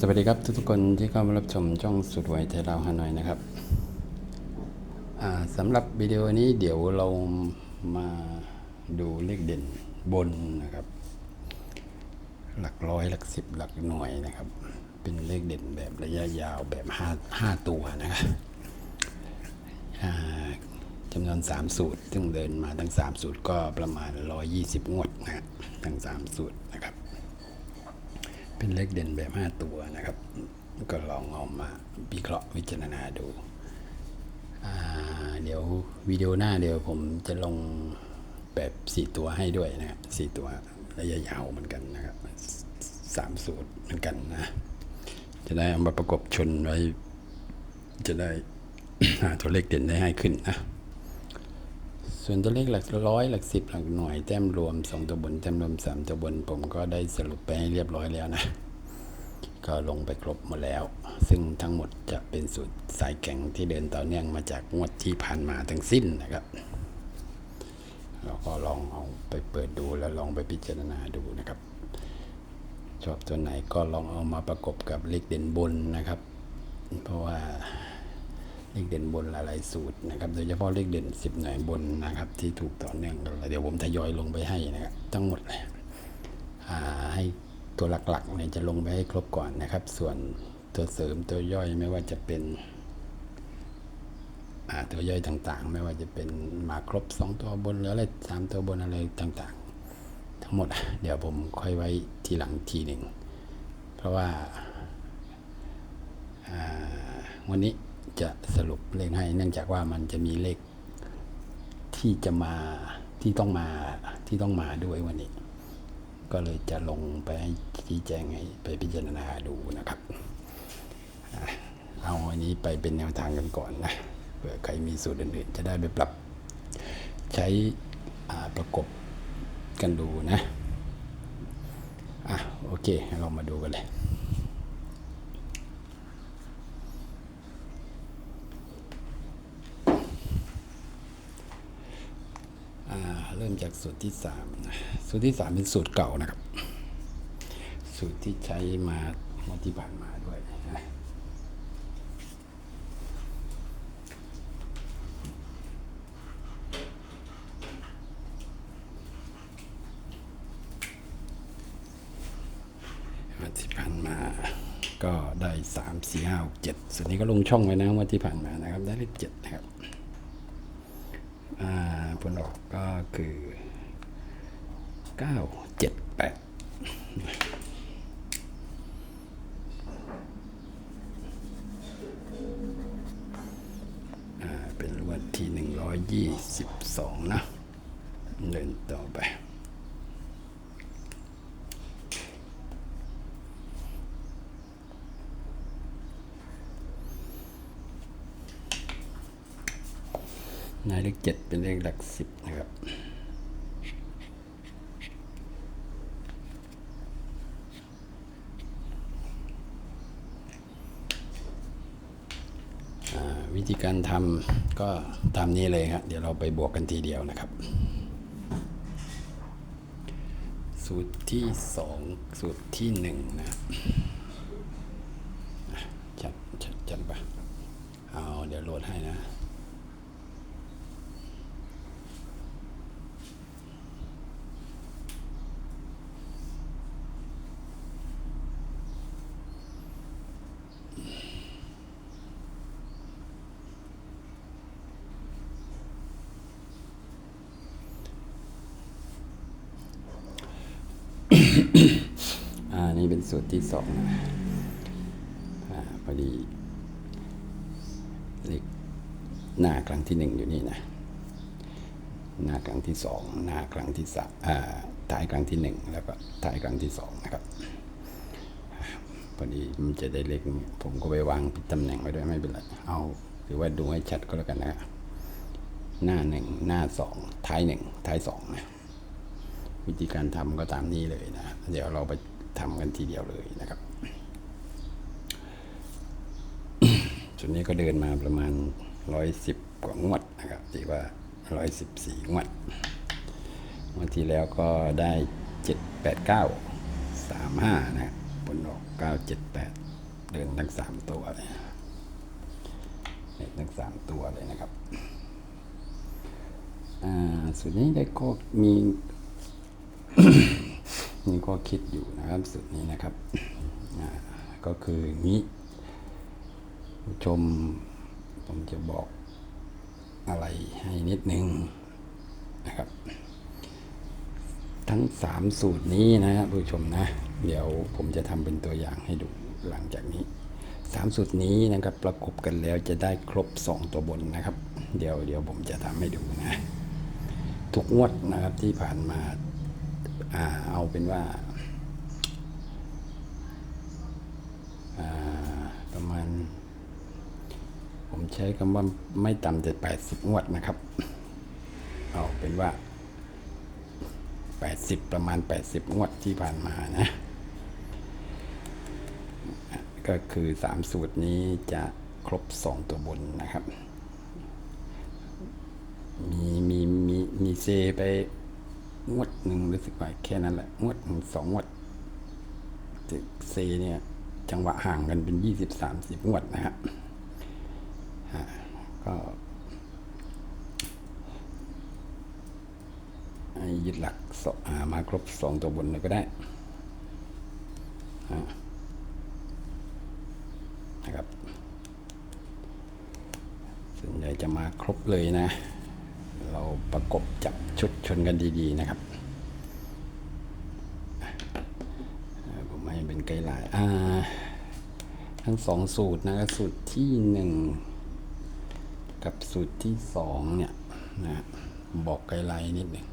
สวัสดีครับทุกๆคนที่เข้ามารับชมช่องสุดไวยไทยเราฮานอยนะครับสำหรับวิดีโอนี้เดี๋ยวเรามาดูเลขเด่นบนนะครับ หลักร้อยหลักสิบหลักหน่วยนะครับ เป็นเลขเด่นแบบระยะยาวแบบห้าห้าตัวนะครับจำนวน3สูตร ซึ่งเดินมาทั้ง3สูตรก็ประมาณ120งวดนะฮะทั้ง3สูตรนะครับ เป็นเลขเด่นแบบ 5 ตัวนะครับ ก็ลองเอามาวิเคราะห์วิจารณาดู เดี๋ยววิดีโอหน้าเดี๋ยวผมจะลงแบบ 4 ตัวให้ด้วยนะครับ4ตัวระยะยาวเหมือนกันนะครับสามสูตรเหมือนกันนะ จะได้เอามาประกบชนไว้ จะได้หาตัวเลขเด่นได้ให้ขึ้นนะ ส่วนตัวเลขหลักร้อยหลักสิบหลักหน่วยแต้มรวมสองตัวบนแต้มรวมสามตัวบน ผมก็ได้สรุปไปให้เรียบร้อยแล้วนะ ก็ลงไปครบหมดแล้ว ซึ่งทั้งหมดจะเป็นสูตรสายแข็งที่เดินต่อเนื่องมาจากงวดที่ผ่านมาทั้งสิ้นนะครับเราก็ลองเอาไปเปิดดูแล้วลองไปพิจารณาดูนะครับ ชอบตัวไหนก็ลองเอามาประกบกับเลขเด่นบนนะครับ เพราะว่า เลขเด่นบนหลายๆสูตรนะครับโดยเฉพาะเลขเด่นสิบหน่วยบนนะครับที่ถูกต่อเนื่องกันเดี๋ยวผมทยอยลงไปให้นะครับทั้งหมดเลยให้ตัวหลักๆเนี่ยจะลงไปให้ครบก่อนนะครับ ส่วนตัวเสริมตัวย่อยไม่ว่าจะเป็นตัวย่อยต่างๆ ไม่ว่าจะเป็นมาครบสองตัวบนหรืออะไรสามตัวบนอะไรต่างๆ ทั้งหมดเดี๋ยวผมค่อยไว้ทีหลังทีหนึ่ง เพราะว่าวันนี้ จะสรุปเลขให้ เนื่องจากว่ามันจะมีเลขที่จะมาที่ต้องมาที่ต้องมาด้วยวันนี้ ก็เลยจะลงไปให้ชี้แจงให้ไปพิจารณาดูนะครับ เอาอันนี้ไปเป็นแนวทางกันก่อนนะเผื่อใครมีสูตรอื่นๆ จะได้ไปปรับ ใช้ประกบกันดูนะอะโอเค เรามาดูกันเลย อ่า เริ่มจากสูตรที่สามสูตรที่สามเป็นสูตรเก่านะครับ สูตรที่ใช้มาเมื่อที่ผ่านมาด้วยนะเมื่อที่ผ่านมาก็ได้สามสี่ห้าหกเจ็ดส่วนนี้ก็ลงช่องไว้นะเมื่อที่ผ่านมานะครับ ได้เลขเจ็ดนะครับ ลออกก็คือ 9 7 8เป็นวันที่ 122 นะ เดินต่อไป หมายเลขเจ็ดเป็นเลขหลักสิบนะครับวิธีการทำก็ตามนี้เลยครับเดี๋ยวเราไปบวกกันทีเดียวนะครับ สูตรที่สองสูตรที่หนึ่งนะครับอะจัดจัดจัดไปเอาเดี๋ยวโหลดให้นะ อ่า นี่เป็นสูตรที่สองนะอ่าพอดีเลขหน้าครั้งที่หนึ่งอยู่นี่นะหน้าครั้งที่สองหน้าครั้งที่สามท้ายครั้งที่หนึ่งแล้วก็ท้ายครั้งที่สองนะครับพอดีมันจะได้เลขนี้ผมก็ไปวางผิดตำแหน่งไว้ด้วยไม่เป็นไรเอาถือว่าดูให้ชัดก็แล้วกันนะหน้าหนึ่งหน้าสองท้ายหนึ่งท้ายสองนะวิธีการทำก็ตามนี้เลยนะ เดี๋ยวเราไป ทำกันทีเดียวเลยนะครับส่วนนี้ก็เดินมาประมาณร้อยสิบกว่างวดนะครับถือว่าร้อยสิบสี่งวดงวดที่แล้วก็ได้เจ็ดแปดเก้าสามห้านะบนออกเก้าเจ็ดแปดเดินทั้งสามตัวเลยเดินทั้งสามตัวเลยนะครับอ่าส่วนนี้ได้ก็มี มีข้อคิดอยู่นะครับสุดนี้นะครับก็คืองนี้ผู้ชมผมจะบอกอะไรให้นิดนึงนะครับ ทั้งสามสูตรนี้นะครับผู้ชมนะ เดี๋ยวผมจะทำเป็นตัวอย่างให้ดูหลังจากนี้สามสูตรนี้นะครับประกบกันแล้วจะได้ครบสองตัวบนนะครับ เดี๋ยวเดี๋ยวผมจะทำให้ดูนะ ทุกงวดนะครับที่ผ่านมา อ่าเอาเป็นว่าประมาณ ผมใช้คำว่าไม่ต่ำแต่แปดสิบงวดนะครับ เอาเป็นว่าแปดสิบประมาณแปดสิบงวดที่ผ่านมานะ ก็คือสามสูตรนี้จะครบสองตัวบนนะครับ มีมีมีมีเซไป งวดหนึ่งรู้สึกว่าแค่นั้นแหละงวดหนึ่งสองงวดเซเนี่ย จังหวะห่างกันเป็นยี่สิบสามสิบงวดนะครับก็ยึดหลักสองมาครบสองตัวบนเลยก็ได้นะครับส่วนใหญ่จะมาครบเลยนะ เราประกบจับชุดชนกันดีๆนะครับผมให้เป็นไกด์ไลน์อ่าทั้งสองสูตรนะสูตรที่หนึ่งกับสูตรที่สองเนี่ยนะบอกไกด์ไลน์นิดหนึ่ง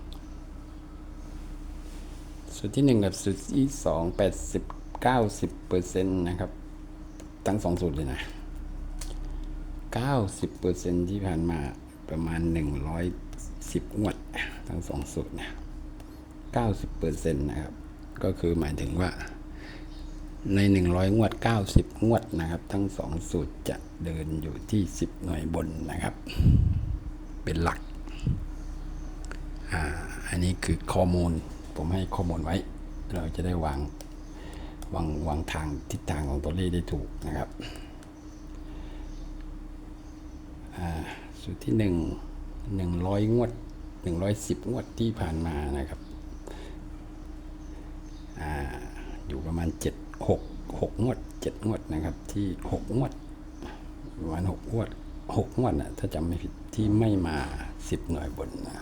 สูตรที่หนึ่งกับสูตรที่สองแปดสิบเก้าสิบเปอร์เซ็นต์นะครับ ทั้งสองสูตรเลยนะ90%ที่ผ่านมาประมาณ 10งวดทั้งสองสูตรนะ90%นะครับ ก็คือหมายถึงว่า ใน 100 งวด 90 งวดนะครับ ทั้งสองสูตรจะเดินอยู่ที่ 10 หน่วยบนนะครับ เป็นหลักอ่าอันนี้คือข้อมูลผมให้ข้อมูลไว้ เราจะได้วางวางวางทางทิศทางของตัวเลขได้ถูกนะครับสูตรที่หนึ่งหนึ่งร้อยงวด หนึ่งร้อยสิบงวดที่ผ่านมานะครับออยู่ประมาณเจ็ดหกหกงวดเจ็ดงวดนะครับ ที่หกงวดประมาณหกงวดหกงวดนะถ้าจำไม่ผิดที่ไม่มาสิบหน่วยบนนะ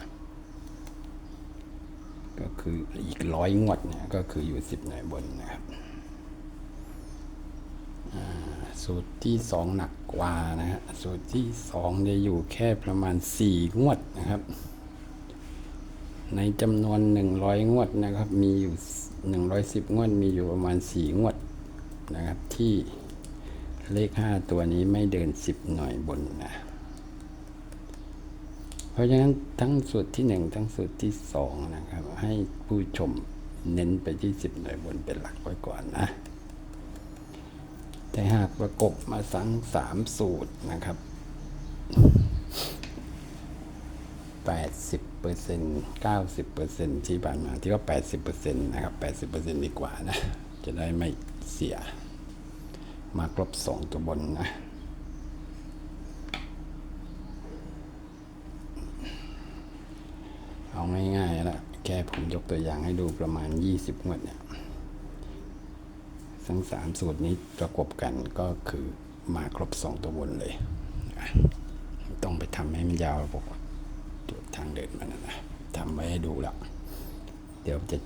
ก็คืออีกร้อยงวดเนี่ยก็คืออยู่สิบหน่วยบนนะครับสูตรที่สองหนักกว่านะฮะสูตรที่สองจะอยู่แค่ประมาณสี่งวดนะครับ ในจำนวนหนึ่งร้อยงวดนะครับ มีอยู่หนึ่งร้อยสิบงวด มีอยู่ประมาณสี่งวดนะครับ ที่เลขห้าตัวนี้ไม่เดินสิบหน่อยบนนะ เพราะฉะนั้นทั้งสูตรที่หนึ่งทั้งสูตรที่สองนะครับ ให้ผู้ชมเน้นไปที่สิบหน่วยบนเป็นหลักไว้ก่อนนะ แต่หากประกบมาสังสามสูตรนะครับ 80 เปอร์เซ็นต์90เปอร์เซ็นต์ที่ผ่านมาที่ว่า 80เปอร์เซ็นต์นะครับ80เปอร์เซ็นต์ดีกว่านะ จะได้ไม่เสีย มาครบสองตัวบนนะเอาง่ายๆแล้วแค่ผมยกตัวอย่างให้ดูประมาณ 20งวดเนี่ยทั้งสามสูตรนี้ประกบกันก็คือมาครบสองตัวบนเลย ต้องไปทำให้มันยาวบอกว่า ทางเดินมันนะทำไว้ให้ดูแล้วเดี๋ยวจะ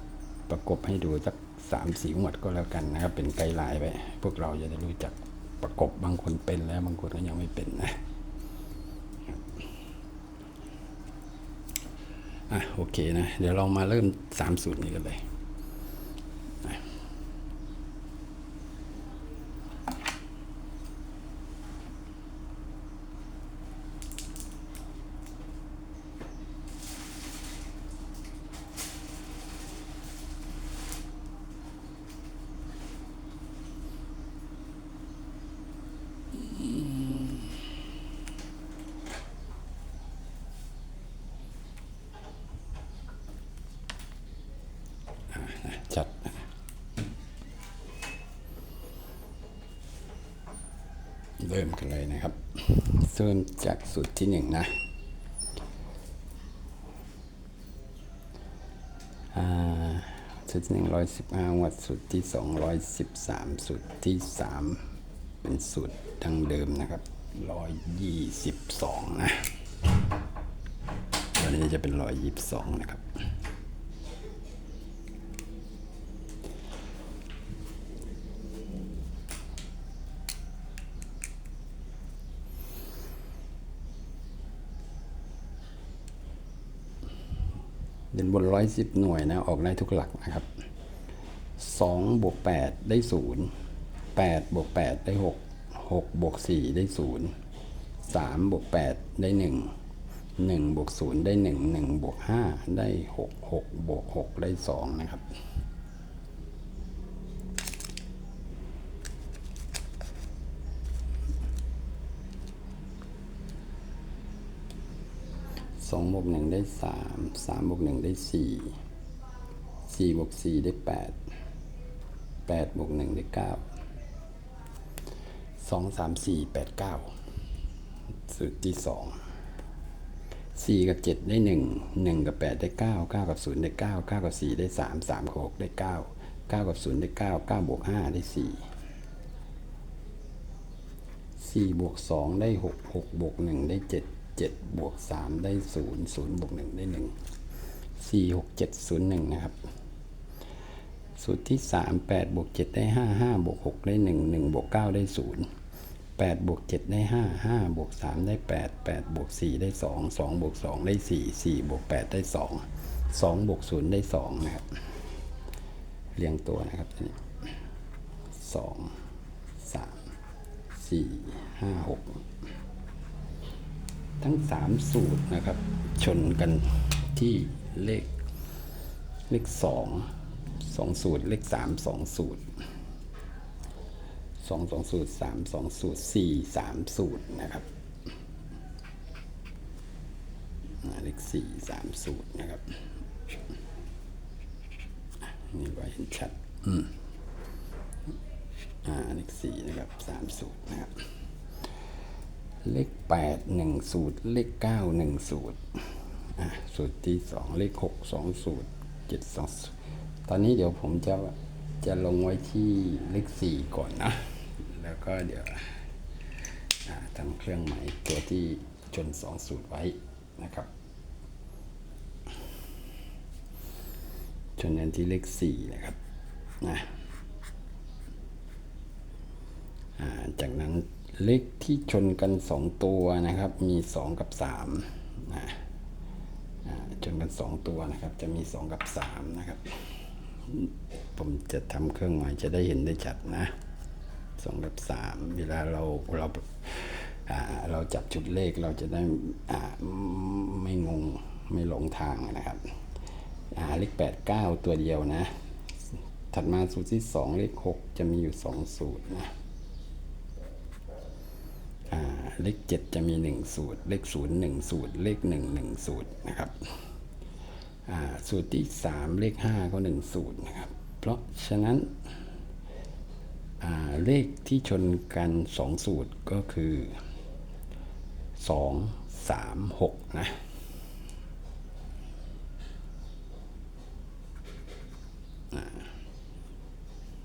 ประกบให้ดูสักสามสี่งวดก็แล้วกันนะครับ เป็นไกด์ไลน์ไป พวกเราจะได้รู้จักประกบบางคนเป็นแล้วบางคนก็ยังไม่เป็นนะอะโอเคนะ เดี๋ยวเรามาเริ่มสามสูตรนี้กันเลย อ เริ่มกันเลยนะครับเริ่มจากสูตรที่หนึ่งนะอ่าสูตรที่หนึ่งร้อยสิบห้าวัดสูตรที่สองร้อยสิบสามสูตรที่สามเป็นสูตรดั้งเดิมนะครับร้อยยี่สิบสองนะ ตัวนี้จะเป็นร้อยยี่สิบสองนะครับ บนร้อยสิบหน่วยนะออกได้ทุกหลักนะครับสองบวกแปดได้ศูนย์แปดบวกแปดได้หกหกบวกสี่ได้ศูนย์สามบวกแปดได้หนึ่งหนึ่งบวกศูนย์ได้หนึ่งหนึ่งบวกห้าได้หกหกบวกหกได้สองนะครับ องบวกหนึ่งได้สามสามบวกหนึ่งได้สี่สี่บวกสี่ได้แปดแปดบวกหนึ่งได้เก้าสองสามสี่แปดเก้าสูตรที่สองสี่กับเจ็ดได้หนึ่งหนึ่งกับแปดได้เก้าเก้ากับศูนย์ได้เก้าเก้ากับสี่ได้สามสามกับหกได้เก้าเก้ากับศูนย์ได้เก้าเก้าบวกห้าได้สี่สี่บวกสองได้หกหกบวกหนึ่งได้เจ็ด เจ็ดบวกสามได้ศูนย์ศูนย์บวกหนึ่งได้หนึ่งสี่หกเจ็ดศูนย์หนึ่งนะครับ สูตรที่สามแปดบวกเจ็ดได้ห้าห้าบวกหกได้หนึ่งหนึ่งบวกเก้าได้ศูนย์แปดบวกเจ็ดได้ห้าห้าบวกสามได้แปดแปดบวกสี่ได้สองสองบวกสองได้สี่สี่บวกแปดได้สองสองบวกศูนย์ได้สองนะครับ เรียงตัวนะครับอันนี้สองสามสี่ห้าหก ทั้งสามสูตรนะครับ ชนกันที่เลขเลขสองสองสูตร เลขสามสองสูตรสองสองสูตรสามสองสูตรสี่สามสูตรนะครับเลขสี่สามสูตรนะครับนี่ไว้เห็นชัด อืมอ่าเลขสี่นะครับสามสูตรนะครับ เลขแปดหนึ่งสูตร เลขเก้าหนึ่งสูตรอะสูตรที่สองเลขหกสองสูตรเจ็ดสองสูตรตอนนี้เดี๋ยวผมจะจะลงไว้ที่เลขสี่ก่อนนะ แล้วก็เดี๋ยวทำเครื่องหมายตัวที่จนสองสูตรไว้นะครับจนนั้นที่เลขสี่นะครับนะอ่าจากนั้น เลขที่ชนกันสองตัวนะครับ มีสองกับสามนะชนกันสองตัวนะครับ จะมีสองกับสามนะครับ ผมจะทำเครื่องหมายจะได้เห็นได้ชัดนะสองกับสามเวลาเราเราเราจับจุดเลขเราจะได้ไม่งงไม่หลงทางนะครับเลขแปดเก้าตัวเดียวนะ ถัดมาสูตรที่สองเลขหกจะมีอยู่สองสูตรนะ เลขเจ็ดจะมีหนึ่งสูตร เลขศูนย์หนึ่งสูตร เลขหนึ่งหนึ่งสูตรนะครับสูตรที่สามเลขห้าก็หนึ่งสูตรนะครับ เพราะฉะนั้นเลขที่ชนกันสองสูตรก็คือสองสามหกนะ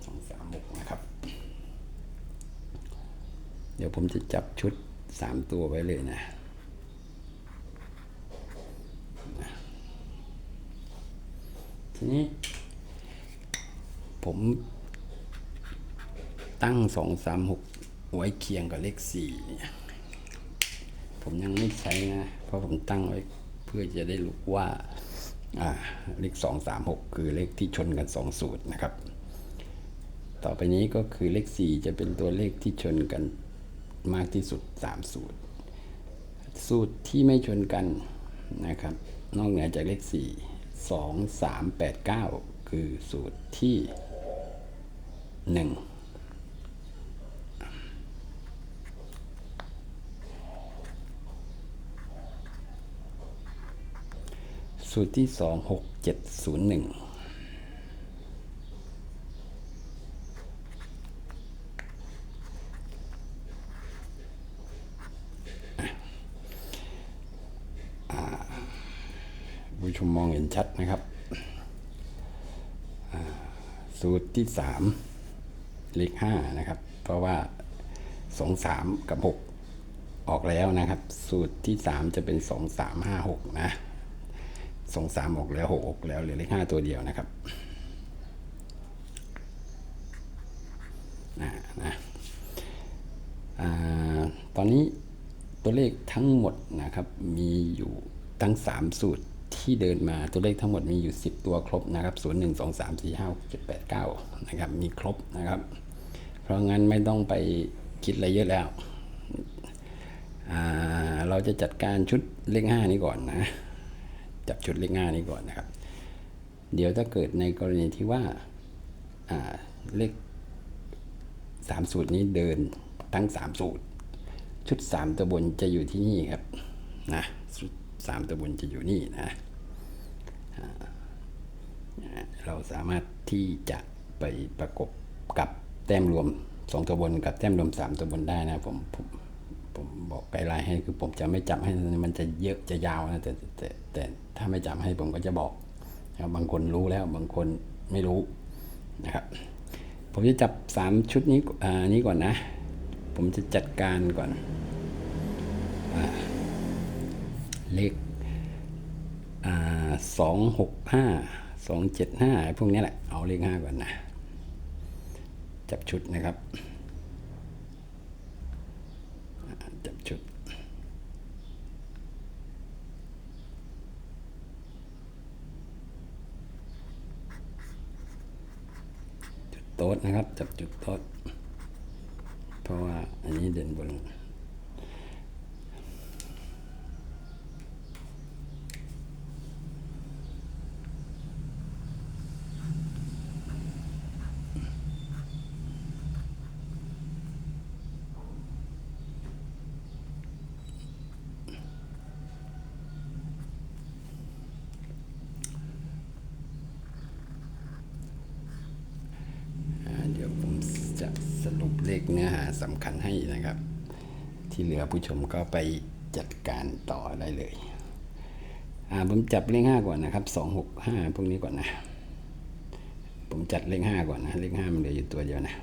สองสามหกนะครับเดี๋ยวผมจะจับชุด สามตัวไว้เลยนะทีนี้ ผมตั้งสองสามหกไว้เคียงกับเลขสี่เนี่ยผมยังไม่ใช้นะ เพราะผมตั้งไว้เพื่อจะได้รู้ว่าอ่าเลขสองสามหกคือเลขที่ชนกันสองสูตรนะครับ ต่อไปนี้ก็คือเลขสี่จะเป็นตัวเลขที่ชนกัน มากที่สุด 3 สูตร สูตรที่ไม่ชนกันนะครับ นอกเหนือจากเลข 4 2 3 8 9 คือสูตรที่ 1สูตรที่ 2 6 7 0 1 ชัดนะครับ สูตรที่สามเลขห้านะครับ เพราะว่าสองสามกับหกออกแล้วนะครับ สูตรที่สามจะเป็นสองสามห้าหกนะสองสามออกแล้วหกออกแล้วเหลือเลขห้าตัวเดียวนะครับอ่านะอตอนนี้ตัวเลขทั้งหมดนะครับมีอยู่ทั้ง 3 สูตร ที่เดินมาตัวเลขทั้งหมดมีอยู่ 10 ตัวครบนะครับ 0 1 2 3 4 5 6 7 8 9 นะครับ มีครบนะครับ เพราะงั้นไม่ต้องไปคิดอะไรเยอะแล้ว เราจะจัดการชุดเลข 5 นี้ก่อนนะ จับชุดเลข 5 นี้ก่อนนะครับ เดี๋ยวถ้าเกิดในกรณีที่ว่าาเลข 3 สูตรนี้เดินทั้ง 3 สูตร ชุด 3 ตัวบนจะอยู่ที่นี่ครับนะชุด3ตัวบนจะอยู่นี่นะ เราสามารถที่จะไปประกบกับแต้มรวม 2 ตัวบนกับแต้มรวม 3 ตัวบนได้นะผมผมผมบอกไกด์ไลน์ให้คือผมจะไม่จับให้มันจะเยอะจะยาวนะแต่แต่แต่ถ้าไม่จับให้ผมก็จะบอกนะครับบางคนรู้แล้วบางคนไม่รู้นะครับผมจะจับ 3 ชุดนี้อ่านี้ก่อนนะ ผมจะจัดการก่อนอเลขสองหกห้า สองเจ็ดห้าพวกนี้แหละ เอาเลขห้าก่อนนะ จับชุดนะครับ จับชุดจุดโต๊ดนะครับ จับจุดโต๊ดเพราะว่าอันนี้เด่นบน อ่าเดี๋ยวผมจะสรุป เลขเนื้อหาสำคัญให้นะครับ ที่เหลือผู้ชมก็ไปจัดการต่อได้เลยอ่าผมจับเลขห้าก่อนนะครับสองหกห้าพวกนี้ก่อนนะ ผมจัดเลขห้าก่อนนะ เลขห้ามันเหลืออยู่ตัวเดียวนะ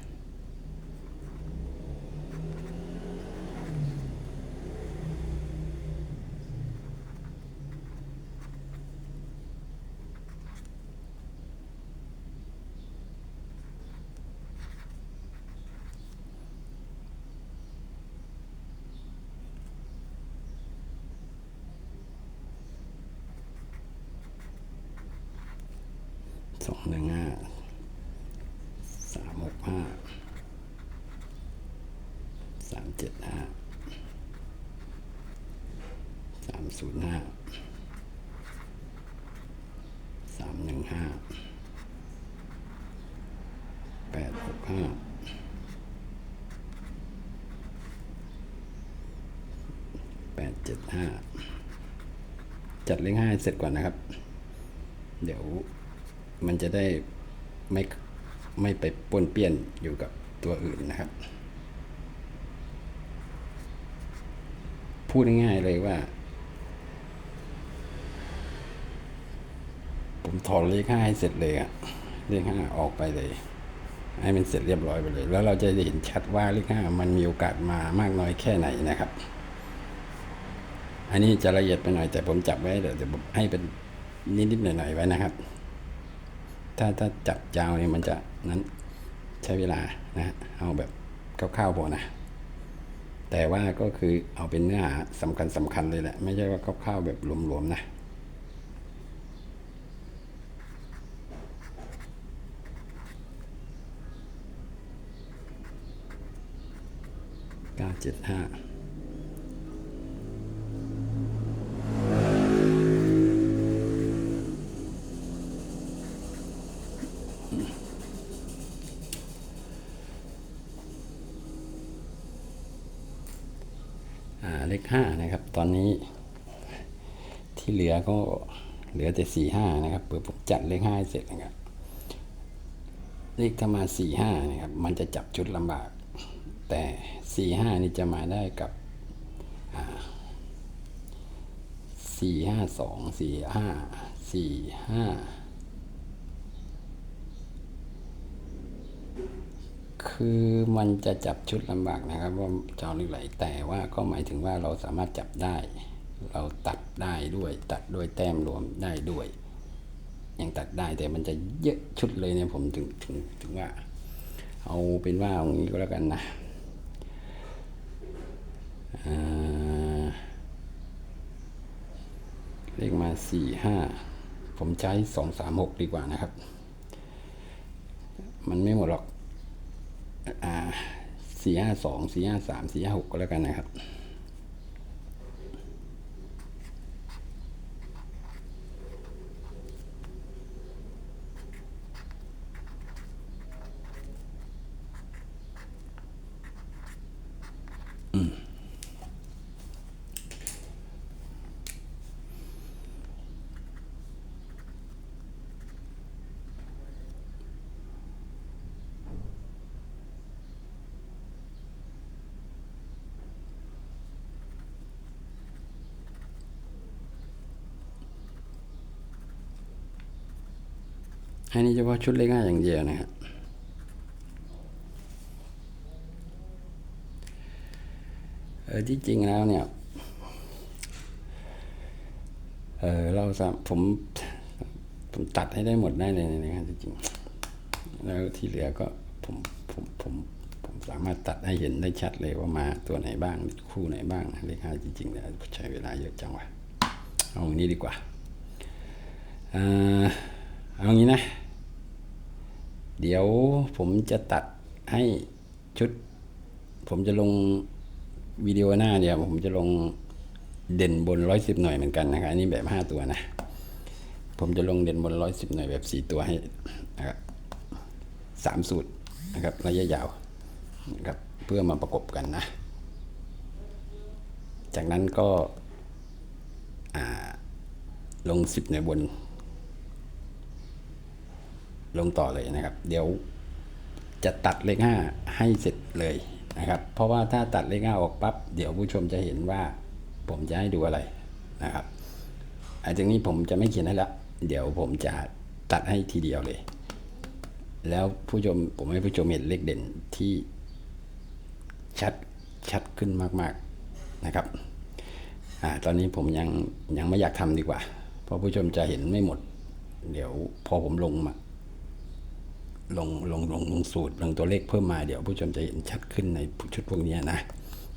หนึ่งห้าสามหกห้าสามเจ็ดห้าสามศูนย์ห้าสามหนึ่งห้าแปดหกห้าแปดเจ็ดห้าจัดเลขห้าเสร็จก่อนนะครับ มันจะได้ไม่ไม่ไปปนเปี้ยนอยู่กับตัวอื่นนะครับ พูดง่ายๆเลยว่า ผมถอนเลขห้าให้เสร็จเลยอะเลขห้าออกไปเลย ให้มันเสร็จเรียบร้อยไปเลย แล้วเราจะเห็นชัดว่าเลขห้ามันมีโอกาสมามากน้อยแค่ไหนนะครับอันนี้จะละเอียดไปหน่อยแต่ผมจับไว้เดี๋ยวให้เป็นนิดๆหน่อยๆไว้นะครับ ถ้าถ้าจับยาวเนี่ยมันจะนั้นใช้เวลานะ เอาแบบคร่าวๆพอนะ แต่ว่าก็คือเอาเป็นเนื้อหาสำคัญสำคัญเลยแหละ ไม่ใช่ว่าคร่าวๆแบบรวมๆนะเก้าเจ็ดห้า เลขห้านะครับ ตอนนี้ที่เหลือก็เหลือแต่สี่ห้านะครับเปิดผมจัดเลขห้าเสร็จนะครับ เลขถ้ามาสี่ห้านะครับ มันจะจับชุดลำบาก แต่สี่ห้านี่จะมาได้กับสี่ห้าสองสี่ห้าสี่ห้า คือมันจะจับชุดลำบากนะครับว่าจอาเลขไหลแต่ว่าก็หมายถึงว่าเราสามารถจับได้ เราตัดได้ด้วยตัดด้วยแต้มรวมได้ด้วย ยังตัดได้แต่มันจะเยอะชุดเลยเนี่ยผมถึงถึงถึงว่า เอาเป็นว่าเอางนี้ก็แล้วกันนะเลขมาสี่ห้าผมใช้สองสามหกดีกว่านะครับ มันไม่หมดหรอก สี่ห้าสองสี่ห้าสามสี่ห้าหกก็แล้วกันนะครับ อันนี้เฉพาะชุดเลขห้าอย่างเดียวนะครับเออที่จริงแล้วเนี่ยเออเราผมผมตัดให้ได้หมดได้เลยนะครับที่จริงแล้วที่เหลือก็ผมผมผมผมสามารถตัดให้เห็นได้ชัดเลยว่ามาตัวไหนบ้างคู่ไหนบ้างนะเลขห้าจริงๆเนี่ยใช้เวลาเยอะจังวะเอาอย่างนี้ดีกว่าอ่าเอาอย่างนี้นะ เดี๋ยวผมจะตัดให้ชุด ผมจะลงวิดีโอหน้าเดียผมจะลงเด่นบนร้อยสิบหน่วยเหมือนกันนะครับอันนี้แบบห้าตัวนะ ผมจะลงเด่นบนร้อยสิบหน่วยแบบสี่ตัวให้นะครับสามสูตรนะครับระยะยาวนะครับเพื่อมาประกบกันนะ จากนั้นก็อ่าลงสิบหน่วยบน ลงต่อเลยนะครับ เดี๋ยวจะตัดเลขห้าให้เสร็จเลยนะครับ เพราะว่าถ้าตัดเลขห้าออกปั๊บเดี๋ยวผู้ชมจะเห็นว่าผมจะให้ดูอะไรนะครับอันจากนี้ผมจะไม่เขียนให้ละเดี๋ยวผมจะตัดให้ทีเดียวเลย แล้วผู้ชมผมให้ผู้ชมเห็นเลขเด่นที่ชัดชัดขึ้นมาก ๆนะครับอ่าตอนนี้ผมยังยังไม่อยากทำดีกว่า เพราะผู้ชมจะเห็นไม่หมด เดี๋ยวพอผมลงมา ลงลงลงลงสูตรลงตัวเลขเพิ่มมาเดี๋ยวผู้ชมจะเห็นชัดขึ้นในชุดพวกนี้นะ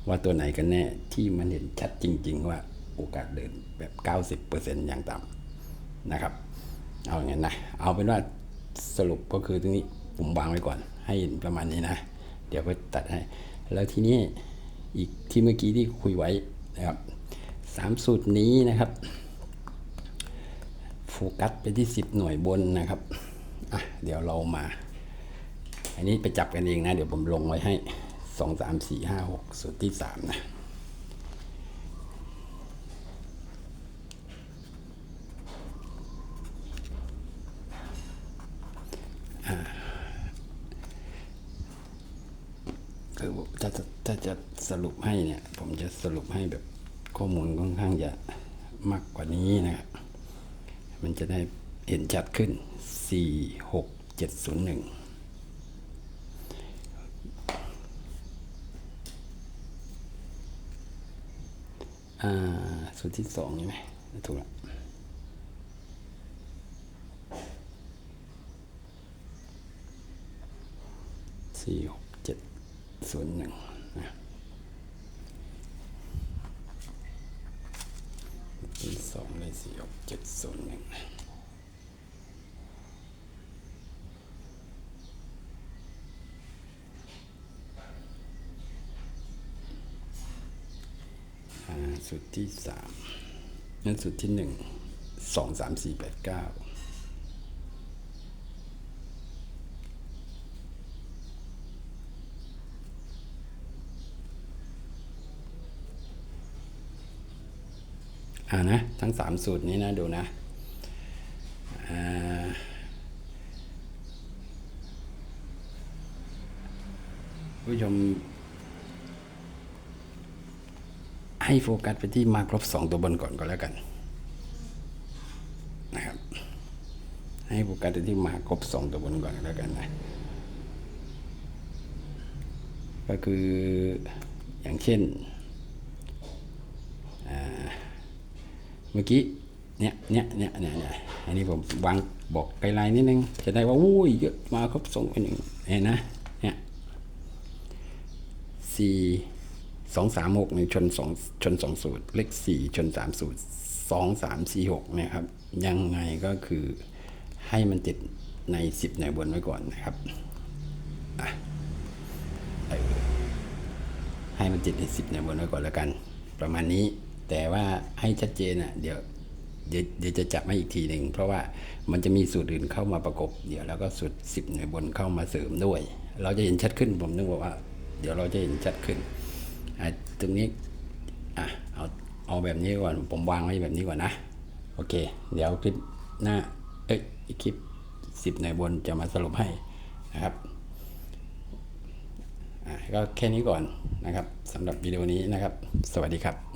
ว่าตัวไหนกันแน่ที่มันเห็นชัดจริง ๆ ว่าโอกาสเดินแบบ 90%อย่างต่ำนะครับ เอาอย่างนั้นนะ เอาเป็นว่าสรุปก็คือตรงนี้ผมวางไว้ก่อน ให้เห็นประมาณนี้นะ เดี๋ยวก็ตัดให้ แล้วทีนี้อีกที่เมื่อกี้ที่คุยไว้นะครับสามสูตรนี้นะครับ โฟกัสไปที่ 10 หน่วยบนนะครับ อะเดี๋ยวเรามา อันนี้ไปจับกันเองนะ เดี๋ยวผมลงไว้ให้2 3 4 5 6สูตรที่3นะคือถ้าจะถ้าจะสรุปให้เนี่ย ผมจะสรุปให้แบบข้อมูลค่อนข้างจะมากกว่านี้นะครับมันจะได้ เห็นชัดขึ้น 4 6 7 0 1อ่าสูตรที่สองใช่ไหมถูกแล้วสี่หกเจ็ดศูนย์หนึ่งนะที่สองเลยสี่หกเจ็ดศูนย์หนึ่งอ่าสูตร ที่สามนั่นสูตรที่หนึ่งสองสามสี่แปดเก้าอ่านะ ทั้งสามสูตรนี้นะ ดูนะอ่าผู้ชม ให้โฟกัสไปที่มาครบสองตัวบนก่อนก็แล้วกันนะครับ ให้โฟกัสไปที่มาครบสองตัวบนก่อนแล้วกันนะก็คืออย่างเช่นเมื่อกี้เนี่ยเนี่ยเนี่ยเนี่ยเนี่ยอันนี้ผมวางบอกไกด์ไลน์นิดนึง จะได้ว่าอุ้ยเยอะมาครบสองเป็นหนึ่งเห็นนะเนี่ยสี่ สองสามหกเนี่ยชนสองชนสองสูตร เลขสี่ชนสามสูตรสองสามสี่หกเนะครับ ยังไงก็คือให้มันติดในสิบในบนไว้ก่อนนะครับให้มันติดในสิบในบนไว้ก่อนแล้วกัน ประมาณนี้แต่ว่าให้ชัดเจนอะเดี๋ยวเดี๋ยวจะจับให้อีกทีหนึ่งเพราะว่ามันจะมีสูตรอื่นเข้ามาประกบ เดี๋ยวแล้วก็สูตรสิบในบนเข้ามาเสริมด้วย เราจะเห็นชัดขึ้นผมนึกว่า เดี๋ยวเราจะเห็นชัดขึ้น ตรงนี้อะเอาเอาแบบนี้ก่อนผมวางไว้แบบนี้ก่อนนะ โอเค เดี๋ยวคลิปหน้าเอ้ยคลิปสิบในบนจะมาสรุปให้นะครับอะก็แค่นี้ก่อนนะครับสำหรับวิดีโอนี้นะครับ สวัสดีครับ